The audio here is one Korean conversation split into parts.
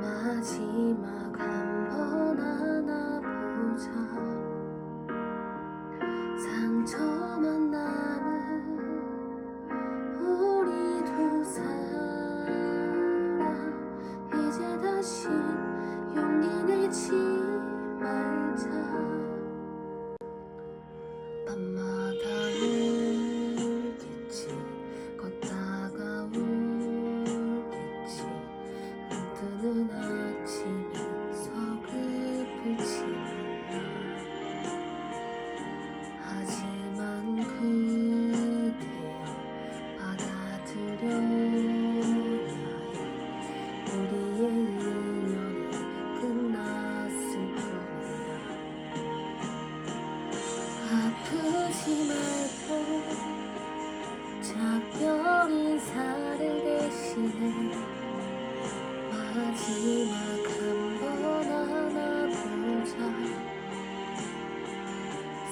마지막 한 번 안아보자. 상처만 남은 우리 두 사람. 이제 다시 용기 내지 말자. 밤마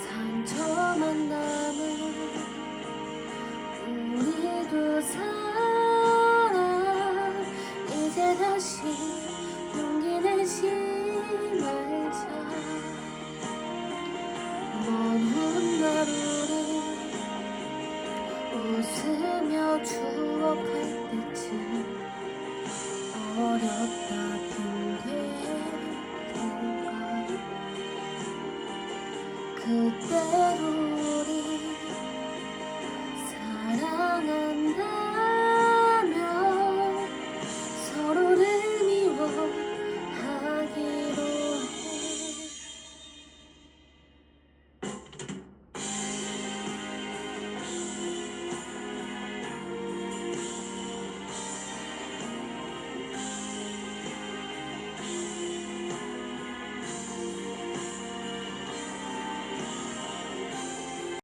상처만 남은 우리 두 사람 이제 다시 용기 내지 말자. 먼 훗날을 웃으 그대로 우리 사랑한다.